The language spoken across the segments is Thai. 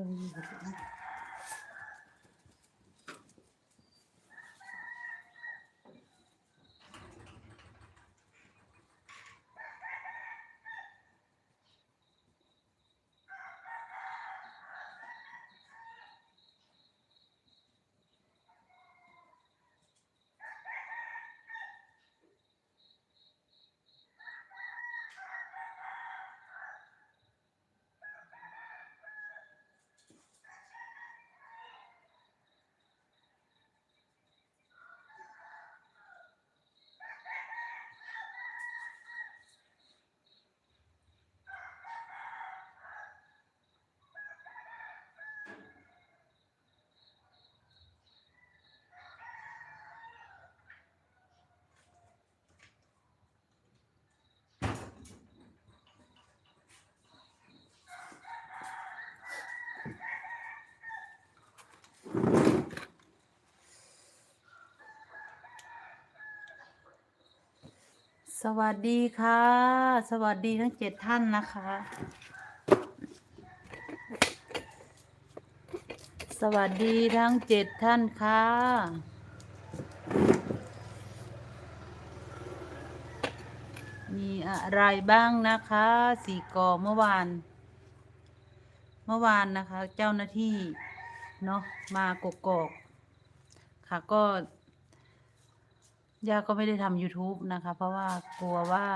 そういう。 สวัสดีค่ะ สวัสดีทั้งเจ็ดท่านนะคะ สวัสดีทั้งเจ็ดท่านค่ะมีอะไรบ้างนะคะสี่กอเมื่อวาน เมื่อวานนะคะ เจ้าหน้าที่เนาะมากกอกค่ะก็ ย่าก็ไม่ได้ทำ YouTube นะคะ เพราะว่ากลัวว่า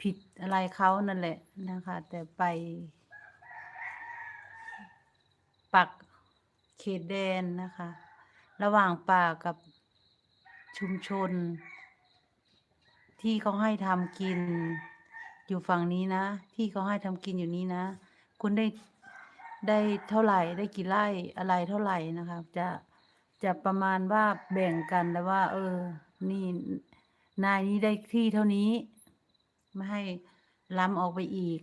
ผิดอะไรเขานั่นแหละนะคะ แต่ไป ปักเขตแดนนะคะ ระหว่างป่ากับชุมชน ที่เขาให้ทำกินอยู่ฝั่งนี้นะ ที่เขาให้ทำกินอยู่นี้นะ คุณได้ได้เท่าไหร่ได้กี่ไร่อะไรเท่าไหร่นะคะ จะจะประมาณว่าแบ่งกันแล้วว่า เออ นี่นายนี้ได้ที่เท่านี้ ไม่ให้ล้ำออกไปอีก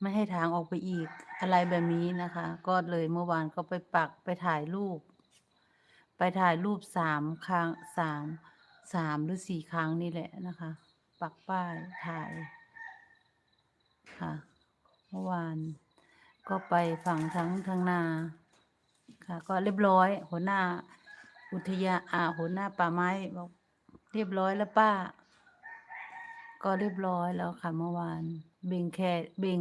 ไม่ให้ทางออกไปอีก อะไรแบบนี้นะคะ ก็เลยเมื่อวานก็ไปปักไปถ่ายรูป ไปถ่ายรูปสามครั้งสามสามหรือสี่ครั้งนี่แหละนะคะ ปักป้ายถ่ายค่ะ เมื่อวานก็ไปฝั่งทั้งทางนาค่ะ ก็เรียบร้อยหัวหน้า อุทยาอาหัวหน้าป่าไม้บอกเรียบร้อยแล้วป้า ก็เรียบร้อยแล้วค่ะเมื่อวานเบ่งแค่เบ่ง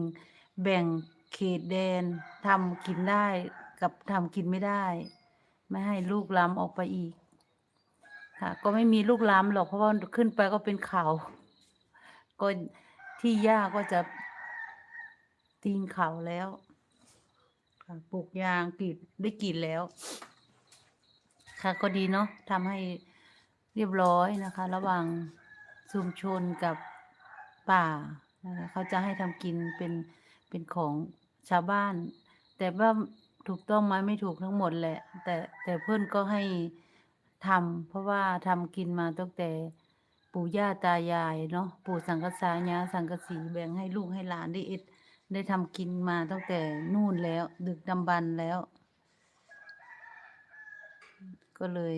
แบ่งเขตแดนทำกินได้กับทำกินไม่ได้ ไม่ให้ลูกล้ำออกไปอีก ค่ะ ก็ไม่มีลูกล้ำหรอกเพราะว่าขึ้นไปก็เป็นเขาก็ที่หญ้าก็จะตีนเขาแล้วปลูกยางกรีดได้กรีดแล้ว ค่ะก็ดีเนาะทำให้เรียบร้อยนะคะ ระหว่างชุมชนกับป่านะคะเขาจะให้ทำกินเป็นเป็นของชาวบ้าน แต่ว่าถูกต้องไหมไม่ถูกทั้งหมดแหละ แต่แต่เพื่อนก็ให้ทำเพราะว่าทำกินมาตั้งแต่ปู่ย่าตายายเนาะปู่สังกษายาสังกสีแบ่งให้ลูกให้หลานได้เอ็ดได้ทำกินมาตั้งแต่นู่นแล้ว ดึกดำบรรพ์แล้ว ก็เลย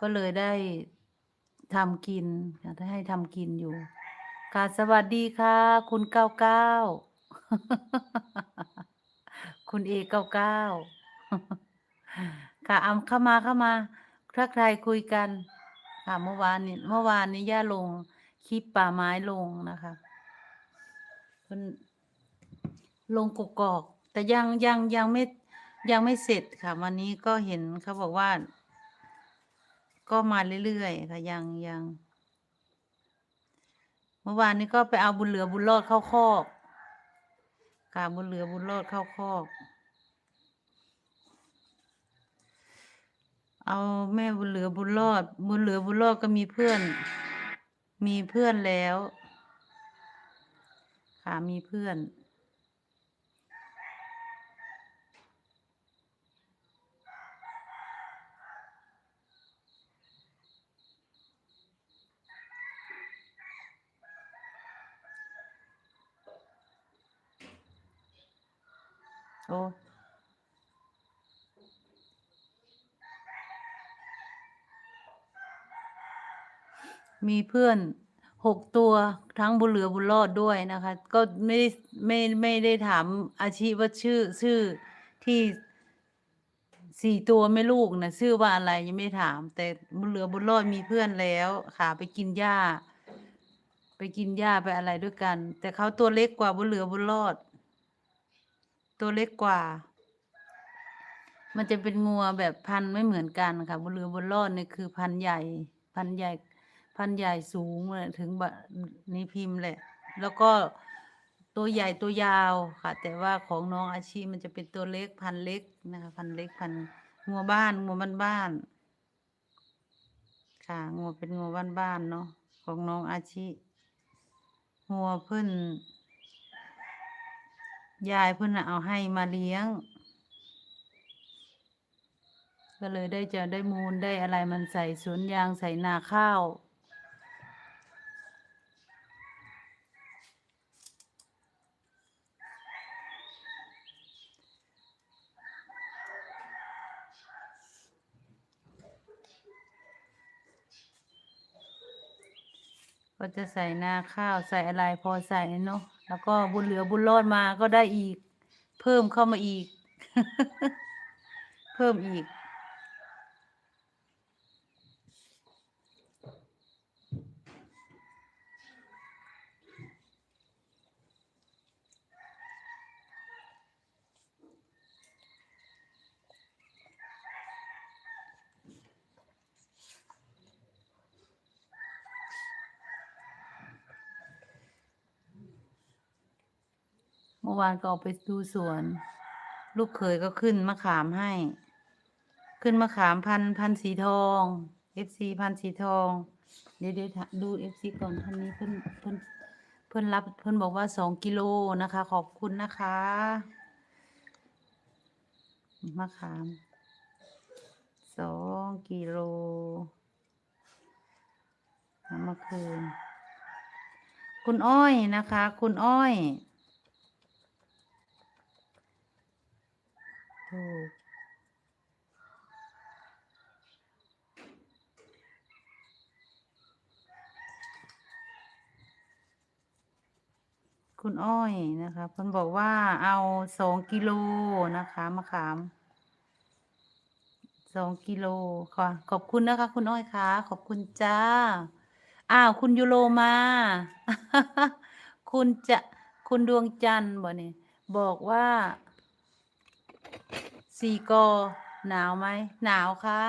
ก็เลยได้ทำกินค่ะได้ให้ทำกินอยู่ ค่ะ สวัสดีค่ะ คุณเก้าเก้า คุณเอเก้าเก้า ค่ะเอาเข้ามาเข้ามา ถ้าใครคุยกัน ค่ะ เมื่อวานนี้ เมื่อวานนี้ย่าลงคลิปป่าไม้ลงนะคะ ลงกกอก แต่ยังยังยังไม่ยังไม่เสร็จค่ะ วันนี้ก็เห็นเขาบอกว่า ก็มาเรื่อยๆค่ะยังยังเมื่อวานนี้ก็ไปเอาบุญเหลือบุญรอดเข้าคอกค่ะบุญเหลือบุญรอดเข้าคอก เอาแม่บุญเหลือบุญรอด บุญเหลือบุญรอดก็มีเพื่อน มีเพื่อนแล้ว ค่ะมีเพื่อน โอ้มีเพื่อนหกตัวทั้งบุญเหลือบุญรอดด้วยนะคะ ก็ไม่ได้ไม่ไม่ได้ถามอาชีพว่าชื่อชื่อที่สี่ตัวแม่ลูกนะชื่อว่าอะไรยังไม่ถาม แต่บุญเหลือบุญรอดมีเพื่อนแล้วค่ะ ไปกินหญ้า ไปกินหญ้าไปอะไรด้วยกัน แต่เขาตัวเล็กกว่าบุญเหลือบุญรอด ตัวเล็กกว่า มันจะเป็นงัวแบบพันไม่เหมือนกันค่ะบุญเหลือบุญรอดนี่คือพันใหญ่ พันใหญ่ พันใหญ่สูงเลยถึงบะนี่พิมพ์แหละ แล้วก็ตัวใหญ่ตัวยาวค่ะ แต่ว่าของน้องอาชีมันจะเป็นตัวเล็กพันเล็กนะคะพันเล็กพันงัวบ้านงัวบ้านบ้านค่ะงัวเป็นงัวบ้านบ้านเนาะของน้องอาชีงัวเพิ่น ยายเพิ่นน่ะเอาให้มาเลี้ยง ก็เลยได้จะได้มูลได้อะไรมันใส่สวนยางใส่นาข้าว ก็จะใส่นาข้าวใส่อะไรพอใส่เนาะ แล้วก็บุญเหลือบุญรอดมาก็ได้อีก เพิ่มเข้ามาอีก เพิ่มอีก วานก็ออกไปดูสวน ลูกเขยก็ขึ้นมะขามให้ ขึ้นมะขามพันพันสีทอง FC พันสีทอง เดี๋ยวเดี๋ยวถามดู FC ก่อนท่านนี้เพิ่นเพิ่นเพิ่นรับเพิ่นบอกว่าสองกิโลนะคะ ขอบคุณนะคะมะขามสองกิโลเอามาคืนคุณอ้อยนะคะ คุณอ้อย ถูก คุณอ้อยนะคะเพิ่นบอกว่าเอาสองกิโลนะคะมะขามสองกิโลค่ะ ขอบคุณนะคะ คุณอ้อยค่ะ ขอบคุณจ้า อ้าว คุณยูโรมา คุณจะ คุณดวงจันทร์บ่เนี่ยบอกว่า สี่กอหนาวไหมหนาวค่ะ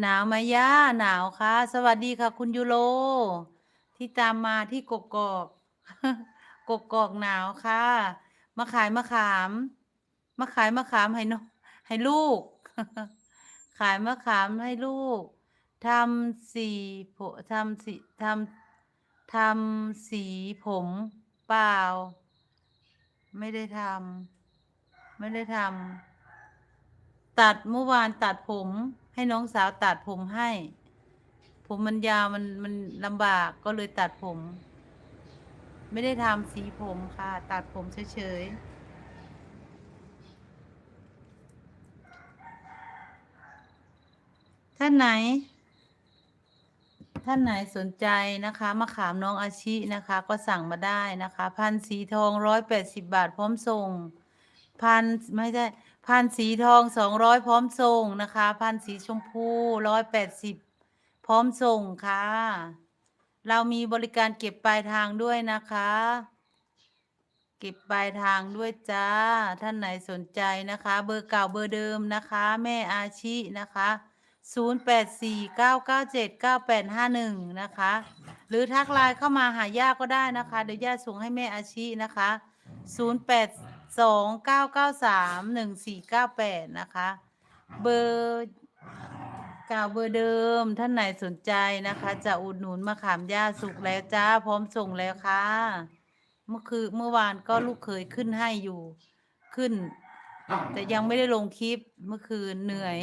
หนาวไหมย่าหนาวค่ะ สวัสดีค่ะ คุณยูโรที่ตามมาที่กกอกกกอกหนาวค่ะมาขายมะขามมาขายมะขามให้นให้ลูก ขายมะขามให้ลูกทำสีผมทำสีทำทำสีผมเปล่า ไม่ได้ทำไม่ได้ทำ ตัดเมื่อวานตัดผม ให้น้องสาวตัดผมให้ ผมมันยาวมันมันลำบากก็เลยตัดผม ไม่ได้ทำสีผมค่ะ ตัดผมเฉยๆท่านไหน ท่านไหนสนใจนะคะมะขามน้องอาชินะคะ ก็สั่งมาได้นะคะ พันสีทองร้อยแปดสิบบาทพร้อมส่ง พันไม่ใช่ พันสีทองสองร้อยพร้อมส่งนะคะ พันสีชมพูร้อยแปดสิบพร้อมส่งค่ะ เรามีบริการเก็บปลายทางด้วยนะคะ เก็บปลายทางด้วยจ้า ท่านไหนสนใจนะคะ เบอร์เก่าเบอร์เดิมนะคะ แม่อาชินะคะ0849979851 นะคะ หรือทักไลน์เข้ามาหาย่าก็ได้นะคะ เดี๋ยวย่าส่งให้แม่อาชินะคะ 0829931498นะคะ เบอร์เก่าเบอร์เดิมท่านไหนสนใจนะคะ จะอุดหนุนมะขามย่าสุกแล้วจ้า พร้อมส่งแล้วค่ะ เมื่อคือเมื่อวานก็ลูกเคยขึ้นให้อยู่ขึ้น แต่ยังไม่ได้ลงคลิปเมื่อคืนเหนื่อย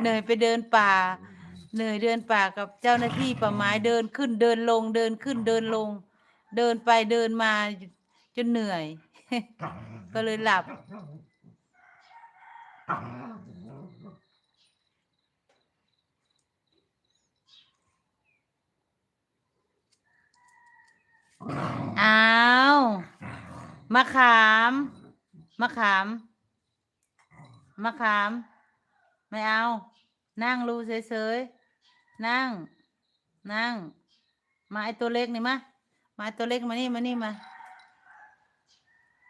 เหนื่อยไปเดินป่า เหนื่อยเดินป่ากับเจ้าหน้าที่ป่าไม้เดินขึ้นเดินลงเดินขึ้นเดินลง เดินไปเดินมา จนเหนื่อย ก็เลยหลับเอามาขามมาขามมาขาม ไม่เอา นั่งรูเฉยๆนั่ง นั่ง มาไอตัวเล็กนี่มามาไอตัวเล็กมานี่มานี่มา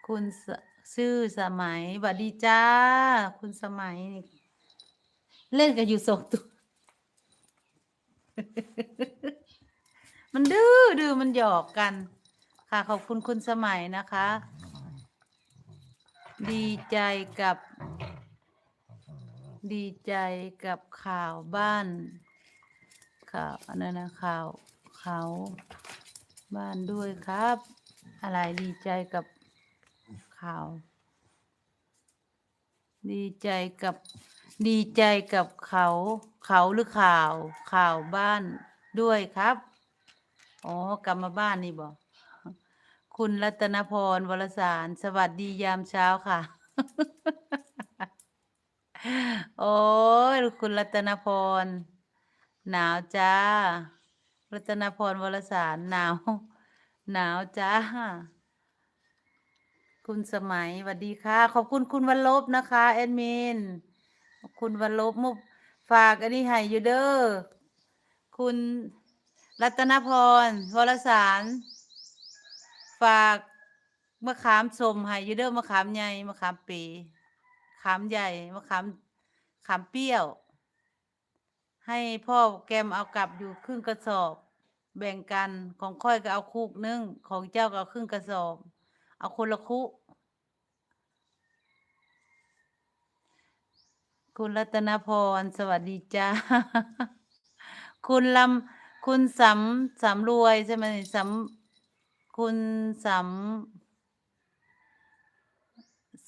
คุณสชื่อสมัยบัดดีจ้า คุณสมัย เล่นกันอยู่สองตัว มันดื้อดื้อมันหยอกกัน ค่ะ ขอบคุณคุณสมัยนะคะ ดีใจกับ ดีใจกับข่าวบ้าน ข่าวอันนั้นนะข่าวเขาบ้านด้วยครับ อะไรดีใจกับ ข่าว ดีใจกับดีใจกับเขาเขาหรือข่าวข่าวบ้านด้วยครับอ๋อกลับมาบ้านนี่บอกคุณรัตนพรวรสาร สวัสดียามเช้าค่ะ โอ้ยคุณรัตนพร หนาวจ้า รัตนพรวรสารหนาว หนาวจ้า คุณสมัยสวัสดีค่ะ ขอบคุณคุณวันลบนะคะแอดมินคุณวันลบมุกฝากอันนี้ให้อยู่เด้อคุณรัตนพรวรสาร ฝากมะขามสมให้อยู่เด้อมะขามใหญ่มะขามปีขามใหญ่มะขามขามเปรี้ยว ให้พ่อแกมเอากลับอยู่ครึ่งกระสอบ แบ่งกันของค่อยก็เอาคุกนึ่งของเจ้าก็เอาครึ่งกระสอบ เอาคนละคุคุณรัตนพร สวัสดีจ้า คุณลำคุณสำสำรวยใช่ไหมสำคุณสำ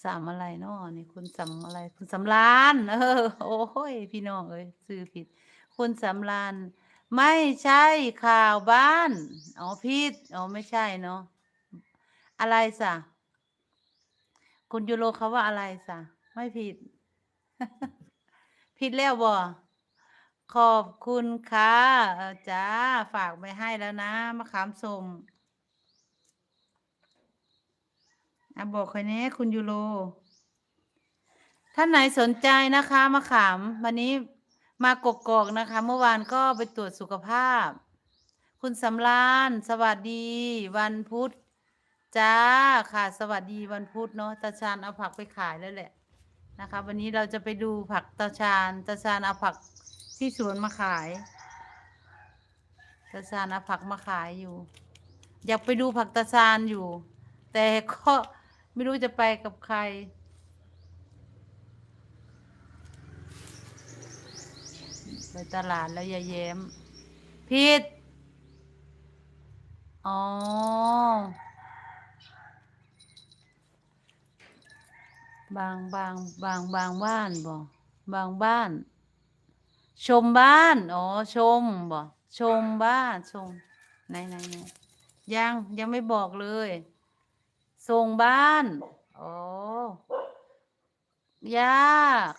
สำอะไรเนาะนี่คุณสำอะไร คุณสำรานเออโอ้ยพี่น้องเอ้ยซื้อผิด คุณสำราน ไม่ใช่ข่าวบ้าน อ๋อผิด อ๋อไม่ใช่เนาะ อะไรสะคุณยูโรเขาว่าอะไรสะไม่ผิด ผิดแล้วบ่ขอบคุณค่ะจ้าฝากไปให้แล้วนะมะขามส้มอะบอกครนี้คุณยูโรท่านไหนสนใจนะคะมะขาม วันนี้มากกอกนะคะ เมื่อวานก็ไปตรวจสุขภาพ คุณสำราน สวัสดี วันพุธ จ้าค่ะ สวัสดีวันพุธเนาะตาชานเอาผักไปขายแล้วแหละนะคะ วันนี้เราจะไปดูผักตาชานตาชานเอาผักที่สวนมาขายตาชานเอาผักมาขายอยู่ อยากไปดูผักตาชานอยู่ แต่ก็ไม่รู้จะไปกับใครไปตลาดแล้วยายแย้มผิดอ๋อ บางบางบางบางบ้านบ่บางบ้าน ชมบ้านอ๋อชมบ่ชมบ้านชมไหนไหนไหนยังยังไม่บอกเลยส่งบ้านอ๋อย่า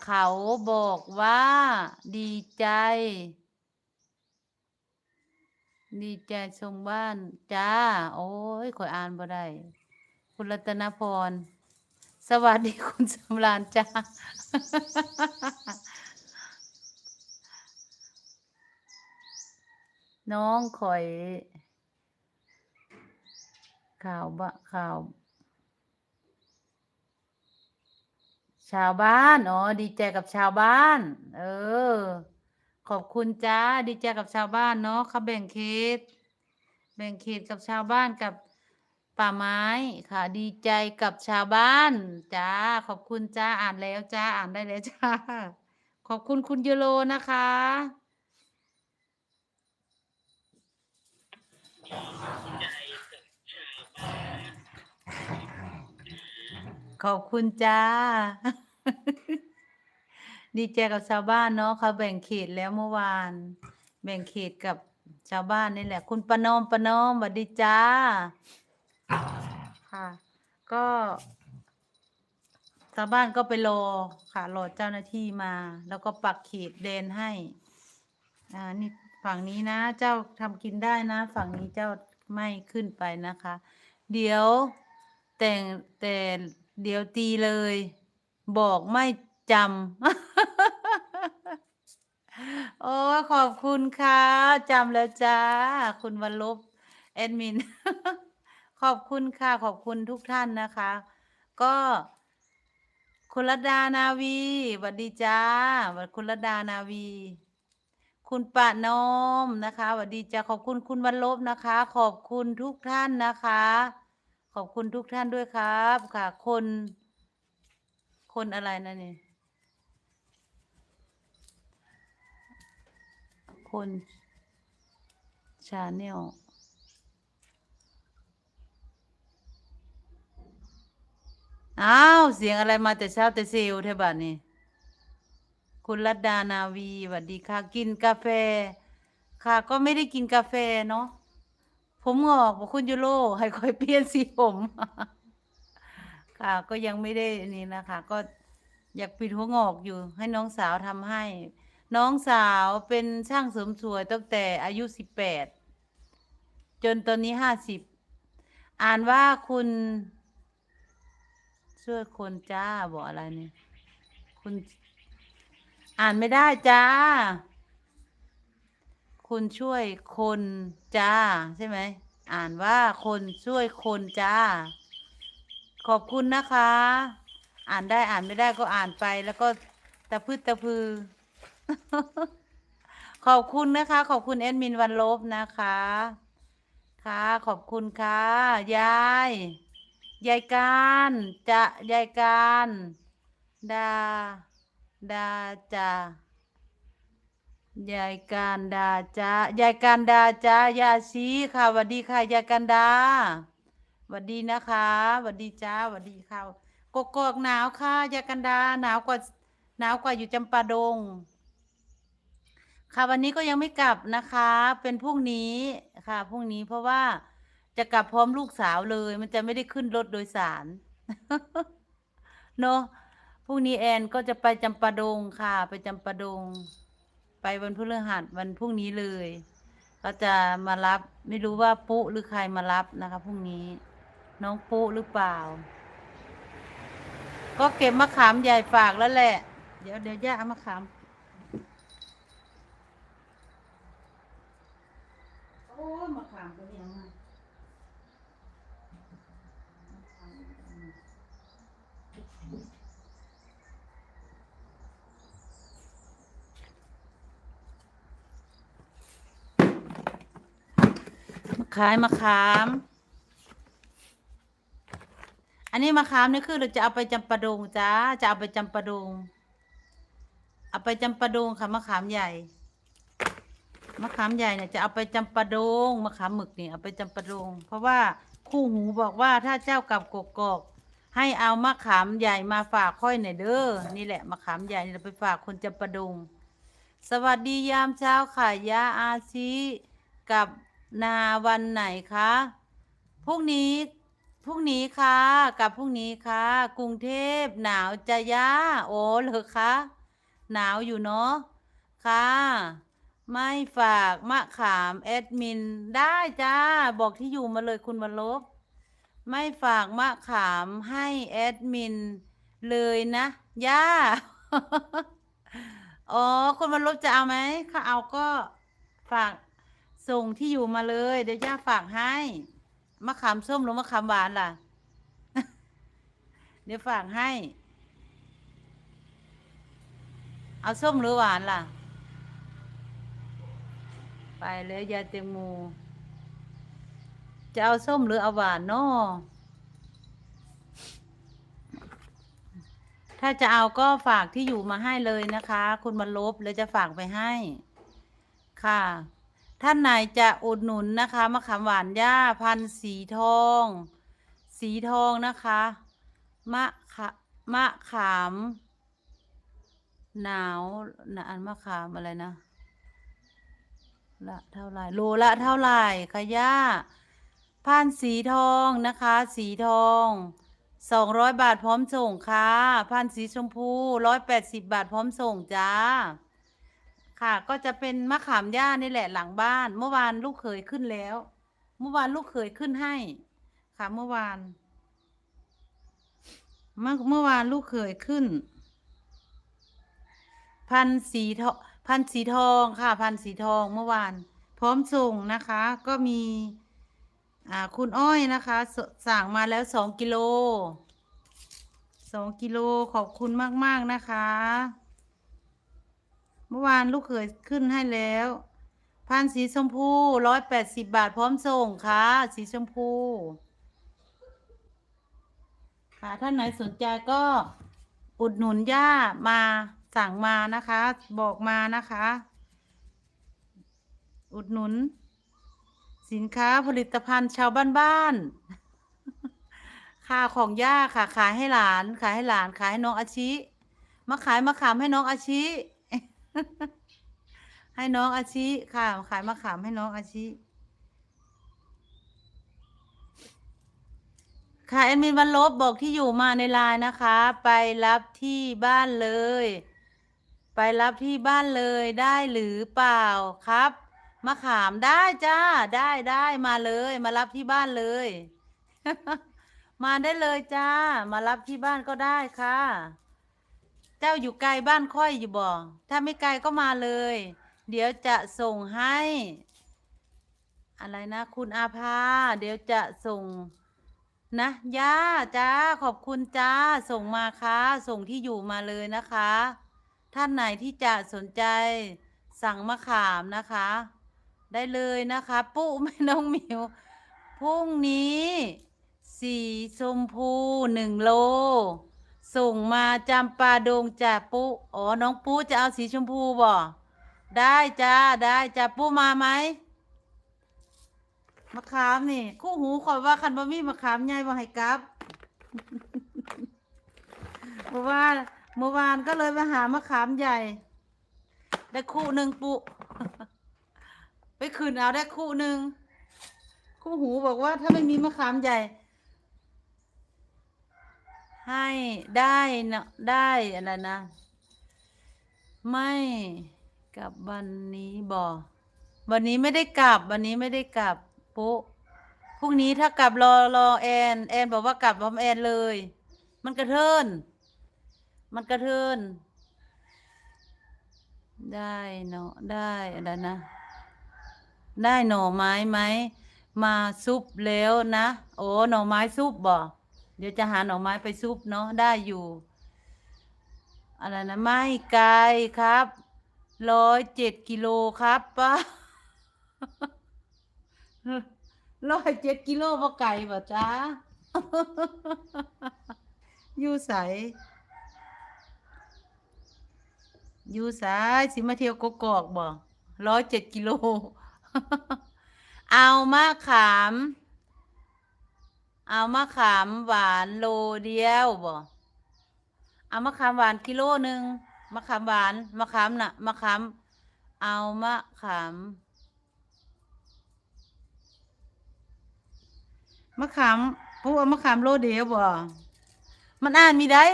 เขาบอกว่าดีใจ ดีใจส่งบ้าน จ้า โอ้ยขอยอ่านบ่ได้ คุณรัตนพร สวัสดีคุณสำราญจ้าน้องข่อย ข่าวบะข่าว ชาวบ้านอ๋อดีใจกับชาวบ้าน เออ ขอบคุณจ้าดีใจกับชาวบ้านเนาะเขาแบ่งเขตแบ่งเขตกับชาวบ้านกับ ป่าไม้ค่ะ ดีใจกับชาวบ้านจ้าขอบคุณจ้าอ่านแล้วจ้าอ่านได้แล้วจ้า ขอบคุณคุณยโรนะคะ ขอบคุณจ้า ดีใจกับชาวบ้านเนาะเขาแบ่งเขตแล้วเมื่อวาน แบ่งเขตกับชาวบ้านนี่แหละ คุณประนอมประนอมสวัสดีจ้า ค่ะ ก็ชาวบ้านก็ไปรอค่ะรอเจ้าหน้าที่มา แล้วก็ปักเขตแดนให้ อ่านี่ฝั่งนี้นะ เจ้าทำกินได้นะ ฝั่งนี้เจ้าไม่ขึ้นไปนะคะ เดี๋ยวแต่งแต่เดี๋ยวตีเลย บอกไม่จำ โอ้ขอบคุณค่ะจำแล้วจ้า คุณวันลบแอดมิน ขอบคุณค่ะ ขอบคุณทุกท่านนะคะ ก็คุณรัตดานาวีสวัสดีจ้าสวัสดีคุณรัตดานาวี คุณปะนอมนะคะสวัสดีจ้าขอบคุณคุณวันลบนะคะ ขอบคุณทุกท่านนะคะ ขอบคุณทุกท่านด้วยครับค่ะ คน คนอะไรนะเนี่ยคนชาแนล อ้าว เสียงอะไรมาแต่เช้าแต่เซลเทบัดนี่คุณรัตดานาวีสวัสดีค่ะ กินกาแฟ ค่ะก็ไม่ได้กินกาแฟเนาะผมงอกบอกคุณยูโรให้คอยเปลี่ยนสีผม ค่ะ ก็ยังไม่ได้นี่นะคะ ก็อยากปิดหัวงอกอยู่ ให้น้องสาวทำให้ น้องสาวเป็นช่างเสริมสวยตั้งแต่อายุสิบแปดจนตอนนี้ห้าสิบอ่านว่าคุณ ช่วยคนจ้าบอกอะไรเนี่ย คุณ อ่านไม่ได้จ้า คุณช่วยคนจ้า ใช่ไหม อ่านว่าคนช่วยคนจ้า ขอบคุณนะคะ อ่านได้อ่านไม่ได้ก็อ่านไปแล้วก็ตะพืดตะพือ ขอบคุณนะคะ ขอบคุณแอดมินวันลบนะคะ ค่ะ ขอบคุณค่ะ ยาย ยายการจะยายการดาดาจายายการดาจ้ายายการดาจ้ายาชีค่ะสวัสดีค่ะยายการดาสวัสดีนะคะสวัสดีจ้าสวัสดีค่ะกกอกหนาวค่ะยายการดาหนาวกว่าหนาวกว่าอยู่จำปาดง ค่ะวันนี้ก็ยังไม่กลับนะคะ เป็นพรุ่งนี้ค่ะพรุ่งนี้เพราะว่า จะกลับพร้อมลูกสาวเลย มันจะไม่ได้ขึ้นรถโดยสาร เนอะพรุ่งนี้แอนก็จะไปจำปาดงค่ะ ไปจำปาดง ไปวันพฤหัสวันพรุ่งนี้เลย ก็จะมารับ ไม่รู้ว่าปุ๊หรือใครมารับนะคะพรุ่งนี้ น้องปุ๊หรือเปล่า ก็เก็บมะขามใหญ่ฝากแล้วแหละ เดี๋ยวเดี๋ยวย่าเอามะขามโอ้ยมะขามตัวนี้เอามา มาขายมะขาม อันนี้มะขามนี่คือเราจะเอาไปจำปาดงจ้า จะเอาไปจำปาดง เอาไปจำปาดงค่ะมะขามใหญ่ มะขามใหญ่เนี่ยจะเอาไปจำปาดงมะขามหมึกเนี่ยเอาไปจำปาดง เพราะว่าคู่หูบอกว่าถ้าเจ้ากลับกกอกให้เอามะขามใหญ่มาฝากค่อยหน่อยเด้อ นี่แหละมะขามใหญ่เราไปฝากคนจำปาดง สวัสดียามเช้าค่ะยาอาชีกับ นาวันไหนคะพรุ่งนี้พรุ่งนี้ค่ะกับพรุ่งนี้ค่ะ กรุงเทพหนาวจะย่าโอ้เหรอคะหนาวอยู่เนาะค่ะ ไม่ฝากมะขามแอดมินได้จ้า บอกที่อยู่มาเลยคุณวรลบ ไม่ฝากมะขามให้แอดมินเลยนะย่าอ๋อคุณวรลบจะเอาไหมถ้าเอาก็ฝาก ส่งที่อยู่มาเลย เดี๋ยวย่าฝากให้มะขามส้มหรือมะขามหวานล่ะ เดี๋ยวฝากให้ เอาส้มหรือหวานล่ะ ไปแล้วยาเตงโมจะเอาส้มหรือเอาหวานเนาะถ้าจะเอาก็ฝากที่อยู่มาให้เลยนะคะ คุณบรรลบแล้วจะฝากไปให้ ค่ะ ท่านไหนจะอุดหนุนนะคะมะขามหวานย่าพันสีทอง สีทองนะคะมะขามะขาม หนาวนะอันมะขามอะไรนะละเท่าไหร่โลละเท่าไหร่คะย่าพันสีทองนะคะ สีทองสองร้อยบาทพร้อมส่งค่ะพันสีชมพูร้อยแปดสิบบาทพร้อมส่งจ้า ค่ะ ก็จะเป็นมะขามย่านี่แหละหลังบ้าน เมื่อวานลูกเขยขึ้นแล้ว เมื่อวานลูกเขยขึ้นให้ ค่ะเมื่อวาน เมื่อเมื่อวานลูกเขยขึ้น พันสีทองพันสีทองค่ะ พันสีทองเมื่อวาน พร้อมส่งนะคะ ก็มีอ่าคุณอ้อยนะคะสสั่งมาแล้วสองกิโลสองกิโลขอบคุณมาก ๆ นะคะ เมื่อวานลูกเขยขึ้นให้แล้วพันสีชมพูร้อยแปดสิบบาทพร้อมส่งค่ะ สีชมพู ค่ะท่านไหนสนใจก็อุดหนุนย่ามาสั่งมานะคะ บอกมานะคะ อุดหนุน สินค้าผลิตภัณฑ์ชาวบ้านๆค่าของย่าค่ะ ขายให้หลาน ขายให้หลานขายให้น้องอาชิ มาขายมะขามให้น้องอาชิ ให้น้องอาชิค่ะ ขายมะขามให้น้องอาชิ ค่ะแอดมินวันลบบอกที่อยู่มาในไลน์นะคะ ไปรับที่บ้านเลย ไปรับที่บ้านเลยได้หรือเปล่าครับมะขามได้จ้า ได้ได้มาเลย มารับที่บ้านเลย มาได้เลยจ้า มารับที่บ้านก็ได้ค่ะ จ้าอยู่ไกลบ้านค่อยอยู่บ่ถ้าไม่ไกลก็มาเลย เดี๋ยวจะส่งให้ อะไรนะ คุณอาภา เดี๋ยวจะส่งนะย่าจ้าขอบคุณจ้า ส่งมาค่ะส่งที่อยู่มาเลยนะคะ ท่านไหนที่จะสนใจสั่งมะขามนะคะ ได้เลยนะคะ ปุ๊แม่น้องหมิวพรุ่งนี้ สีชมพูหนึ่งโล ส่งมาจำปาดงจ่าปุ๊อ๋อ น้องปุ๊จะเอาสีชมพูบ่ได้จ้าได้จ้าปุ๊มาไหมมะขามนี่ คู่หูขอยว่าคันบ่มีมะขามใหญ่บ่ให้กลับ เมื่อวานเมื่อวานก็เลยมาหามะขามใหญ่ ได้คู่หนึ่งปุ ไปคืนเอาได้คู่หนึ่งคู่หูบอกว่าถ้าไม่มีมะขามใหญ่ ให้ได้นะได้อะไรนะ ไม่กลับวันนี้บอวันนี้ไม่ได้กลับ วันนี้ไม่ได้กลับปุ๊พรุ่งนี้ถ้ากลับรอรอแอนแอนบอกว่ากลับพร้อมแอนเลย มันกระเทินมันกระเทินได้เนาะได้อะไรนะ ได้หน่อไม้ไหมมาซุปแล้วนะ โอ้หน่อไม้ซุปบ่ เดี๋ยวจะหาหน่อไม้ไปซุปเนาะได้อยู่ อะไรนะ ไม่ไกลครับร้อยเจ็ดกิโลครับป้าร้อยเจ็ดกิโลบ่ไก่บ่จ้าอยู่ใสอยู่สายสิมาเที่ยวกกอกบ่ร้อยเจ็ดกิโล เอามะขาม เอามะขามหวานโลเดียวบ่เอามะขามหวานกิโลหนึ่งมะขามหวานมะขามน่ะมะขาม เอามะขามมะขามปูเอามะขามโลเดียวบ่มันอ่านมีได้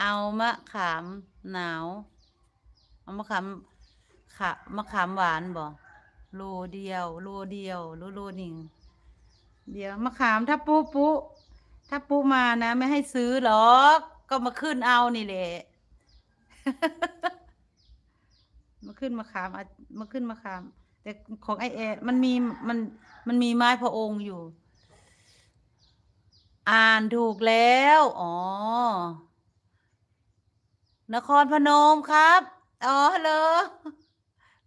เอามะขามหนาว เอามะขามขะมะขามหวานบ่โลเดียวโลเดียวโลโลหนึ่ง เดี๋ยวมะขามถ้าปูปูถ้าปูมานะ ไม่ให้ซื้อหรอก ก็มาขึ้นเอานี่แหละ มาขึ้นมะขามมาขึ้นมะขาม แต่ของไอแอมันมีมันมันมีไม้พระองค์อยู่ อ่านถูกแล้ว อ๋อ นครพนมครับ อ๋อเลย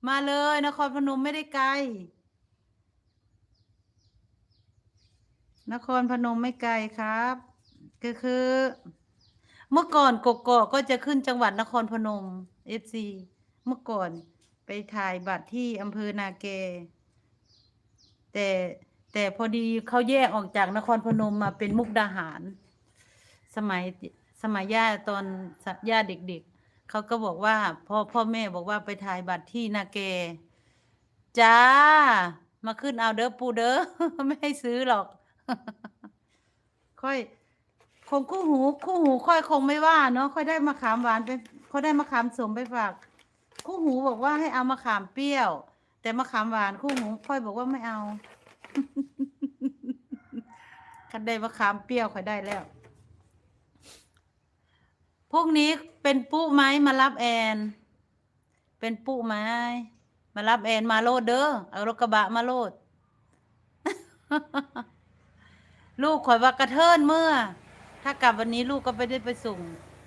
มาเลย นครพนมไม่ได้ไกล นครพนมไม่ไกลครับก็คือ เมื่อก่อนกกอกก็จะขึ้นจังหวัดนครพนมเอฟซีเมื่อก่อนไปถ่ายบัตรที่อำเภอนาเก แต่แต่พอดีเขาแยกออกจากนครพนมมาเป็นมุกดาหาร สมัยสมัยย่าตอนย่าเด็ก ๆเขาก็บอกว่าพ่อพ่อแม่บอกว่าไปถ่ายบัตรที่นาเกจ้า มาขึ้นเอาเด้อปูเด้อไม่ให้ซื้อหรอก ค่อย คงคู่หูคู่หูค่อยคงไม่ว่าเนาะค่อยได้มะขามหวานไปค่อยได้มะขามสมไปฝาก คู่หูบอกว่าให้เอามะขามเปรี้ยว แต่มะขามหวานคู่หูค่อยบอกว่าไม่เอากันได้มะขามเปรี้ยวข่อยได้แล้วพรุ่งนี้เป็นปุ๊ไหมมารับแอน เป็นปุ๊ไหมมารับแอนมาโลดเด้อเอารถกระบะมาโลด ลูกข่อยว่ากระเทินเมื่อ ถ้ากลับวันนี้ลูกก็ไปได้ไปส่ง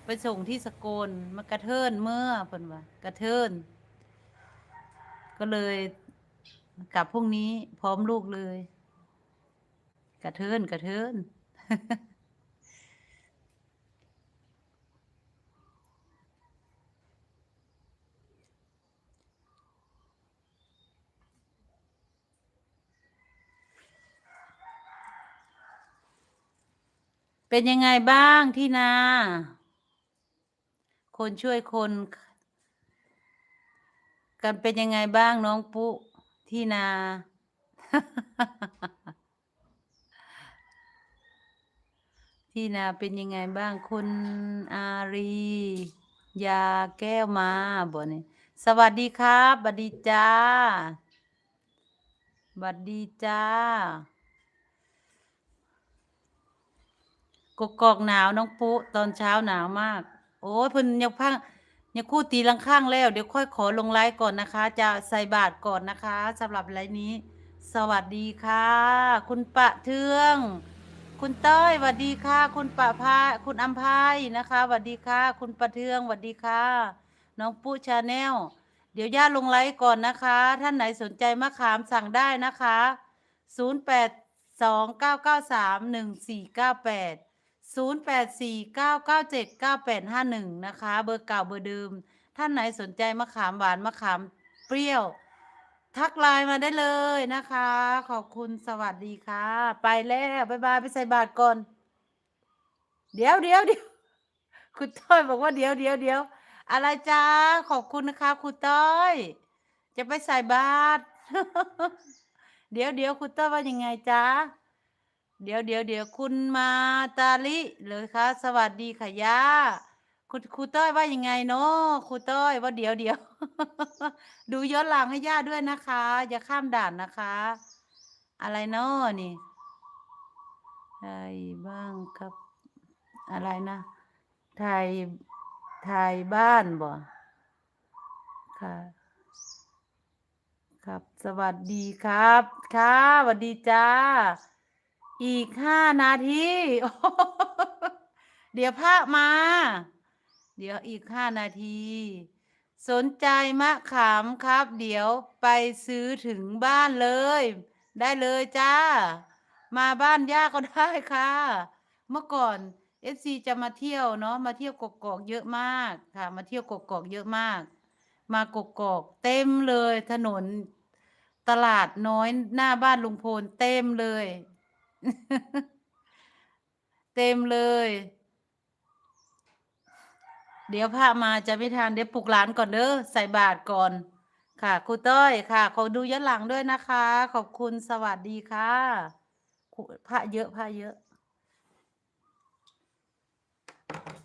ไปส่งที่สกลมากระเทินเมื่อเพิ่นว่ากระเทิน ก็เลยกลับพรุ่งนี้พร้อมลูกเลย กระเทินกระเทิน เป็นยังไงบ้างที่นา คนช่วยคน กันเป็นยังไงบ้างน้องปุ๊ที่นา ที่นาเป็นยังไงบ้างคุณอารี ยาแก้วมาบ่เนี่ยสวัสดีครับสวัสดีจ้าสวัสดีจ้า กกอกหนาวน้องปุ๊ตอนเช้าหนาวมาก โอ้ยเพิ่นยังพังยังคู่ตีลังข้างแล้วเดี๋ยวค่อยขอลงไลฟ์ก่อนนะคะ จะใส่บาทก่อนนะคะสำหรับไลฟ์นี้ สวัสดีค่ะ คุณปะเทือง คุณเต้ยสวัสดีค่ะ คุณปะพาคุณอัมพายนะคะสวัสดีค่ะ คุณปะเทืองสวัสดีค่ะ น้องปุ๊ชาแนลเดี๋ยวย่าลงไลฟ์ก่อนนะคะ ท่านไหนสนใจมะขามสั่งได้นะคะ 0 8 2 9 9 3 1 4 9 8 0 8 4 9 9 7 9 8 5 1 นะคะ เบอร์เก่าเบอร์เดิม ท่านไหนสนใจมะขามหวานมะขามเปรี้ยว ทักไลน์มาได้เลยนะคะ ขอบคุณสวัสดีค่ะ ไปแล้วบายบายไปใส่บาตรก่อน เดี๋ยวเดี๋ยวเดี๋ยวคุณต้อยบอกว่าเดี๋ยวเดี๋ยวเดี๋ยวอะไรจ้าขอบคุณนะคะคุณต้อย จะไปใส่บาตรเดี๋ยวเดี๋ยวคุณต้อยว่ายังไงจ้า เดี๋ยวเดี๋ยวเดี๋ยวคุณมาตาลิเลยคะ สวัสดีค่ะย่าคุณครูต้อยว่ายังไงเนาะครูต้อยว่าเดี๋ยวเดี๋ยว ดูย้อนหลังให้ย่าด้วยนะคะ อย่าข้ามด่านนะคะ อะไรเนาะนี่ไทยบ้างครับ อะไรนะไทยไทยบ้านบ่ค่ะ ครับ สวัสดีครับ ค่ะสวัสดีจ้า อีกห้านาที เดี๋ยวพระมา เดี๋ยวอีกห้านาที สนใจมะขามครับ เดี๋ยวไปซื้อถึงบ้านเลย ได้เลยจ้า มาบ้านย่าก็ได้ค่ะ เมื่อก่อนเอฟซีจะมาเที่ยวเนาะมาเที่ยวกกอกเยอะมากค่ะ มาเที่ยวกกอกเยอะมาก มากกอกเต็มเลยถนนตลาดน้อยหน้าบ้านลุงพลเต็มเลย เต็มเลย เดี๋ยวพระมาจะไม่ทันเดี๋ยวปลุกหลานก่อนเด้อใส่บาตรก่อน ค่ะครูเต้ยค่ะ ขอดูย้อนหลังด้วยนะคะ ขอบคุณสวัสดีค่ะพระเยอะพระเยอะ